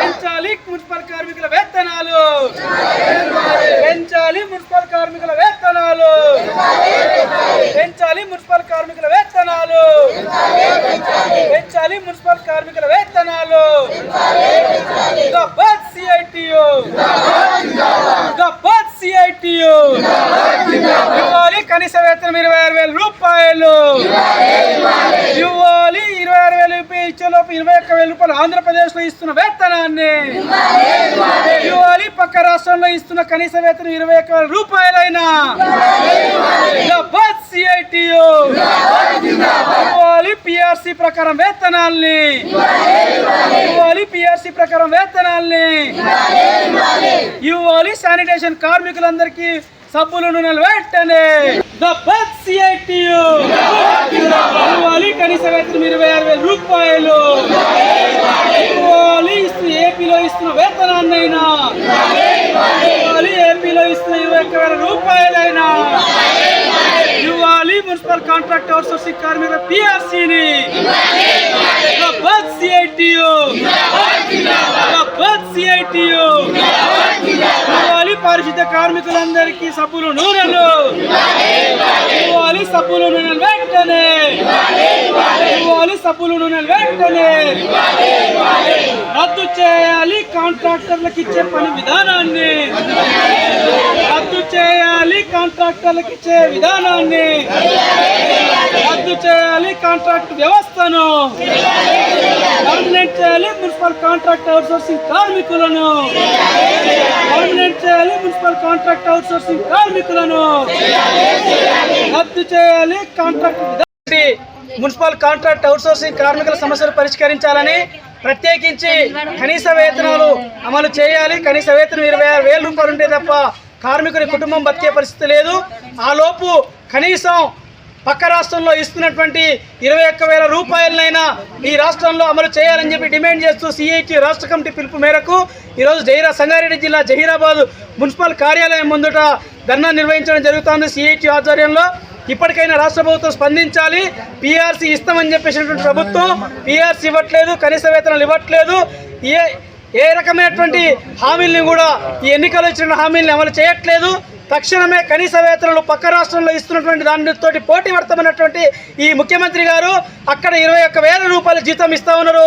పెంచాలి మున్సిపల్ కార్మికుల వేతనాలు. పెంచాలి మున్సిపల్ కార్మికుల వేతనాలు. పెంచాలి మున్సిపల్ కార్మికుల వేతనాలు. పెంచాలి మున్సిపల్ కార్మికుల వేతనాలు. గబ్బత్ సిఐటియు. గబ్బత్ సిఐటియు. ఇవ్వాలి కనీస వేతనం ఇరవై ఆరు వేల రూపాయలు ఇరవై ఒక్క వేలు ఆంధ్రప్రదేశ్లో ఇస్తున్న వేతనాన్ని ఇవ్వాలి. పక్క రాష్ట్రంలో ఇస్తున్న కనీస వేతనం ఇరవై ఒక్క వేల రూపాయలైనా ఇవ్వాలి పిఆర్సి ప్రకారం వేతనాల్ని. ఇవ్వాలి పిఆర్సి ప్రకారం వేతనాల్ని. ఇవ్వాలి శానిటేషన్ కార్మికులందరికీ సబ్బులు ద బస్ సిఐటియు ఇవ్వాలి కనీస వేతనం ఇరవై ఆరు వేల రూపాయలు ఇవ్వాలి ఇస్తు ఏపీలో ఇస్తున్న వేతనాన్నైనా ఇవ్వాలి ఏపీలో ఇస్తున్న ఇరవై ఒక్క వేల రూపాయలైనా. ఇవ్వాలి మున్సిపల్ కాంట్రాక్ట్ అవుట్సోర్సింగ్ కార్మిక పిఆర్సీని. సిఐటియు సిఐటియు ఇవ్వాలి. పారిశుద్ధ కార్మికులందరికీ సబ్బులు నూనెలు. ఇవ్వాలి సబ్బులు నూనెలు వెంటనే. ఇవ్వాలి సబ్బులు నూనెలు వెంటనే. రద్దు చేయాలి కాంట్రాక్టర్లకు ఇచ్చే పని విధానాన్ని. కాంట్రాక్టర్లకు ఇచ్చే విధానాన్ని రద్దు చేయాలి. కాంట్రాక్ట్ వ్యవస్థను పర్మనెంట్ చేయాలి. మున్సిపల్ కాంట్రాక్ట్ అవుట్సోర్సింగ్ కార్మికులను పర్మనెంట్ చేయాలి. మున్సిపల్ కాంట్రాక్ట్ అవుట్సోర్సింగ్ కార్మికులను రద్దు చేయాలి. కాంట్రాక్ట్ మున్సిపల్ కాంట్రాక్ట్ అవుట్సోర్సింగ్ కార్మికుల సమస్యలు పరిష్కరించాలని ప్రత్యేకించి కనీస వేతనాలు అమలు చేయాలి. కనీస వేతనం ఇరవై ఆరు వేల రూపాయలు ఉంటే తప్ప కార్మికుని కుటుంబం బతికే పరిస్థితి లేదు. ఆలోపు కనీసం పక్క రాష్ట్రంలో ఇస్తున్నటువంటి ఇరవై ఒక్క వేల రూపాయలనైనా ఈ రాష్ట్రంలో అమలు చేయాలని చెప్పి డిమాండ్ చేస్తూ సిఐటి రాష్ట్ర కమిటీ పిలుపు మేరకు ఈరోజు జహీరా సంగారెడ్డి జిల్లా జహీరాబాద్ మున్సిపల్ కార్యాలయం ముందుట ధర్నా నిర్వహించడం జరుగుతోంది సిఐటి ఆధ్వర్యంలో. ఇప్పటికైనా రాష్ట్ర ప్రభుత్వం స్పందించాలి. పిఆర్సీ ఇస్తామని చెప్పేసినటువంటి ప్రభుత్వం పిఆర్సీ ఇవ్వట్లేదు కనీస వేతనాలు ఇవ్వట్లేదు. ఏ ఏ రకమైనటువంటి హామీల్ని కూడా ఈ ఎన్నికలు ఇచ్చిన హామీలను అమలు చేయట్లేదు. తక్షణమే కనీస వేతనాలు పక్క రాష్ట్రంలో ఇస్తున్నటువంటి దానితోటి పోటీ పడతామన్నటువంటి ఈ ముఖ్యమంత్రి గారు అక్కడ ఇరవై ఒక్క వేల రూపాయల జీతం ఇస్తా ఉన్నారు.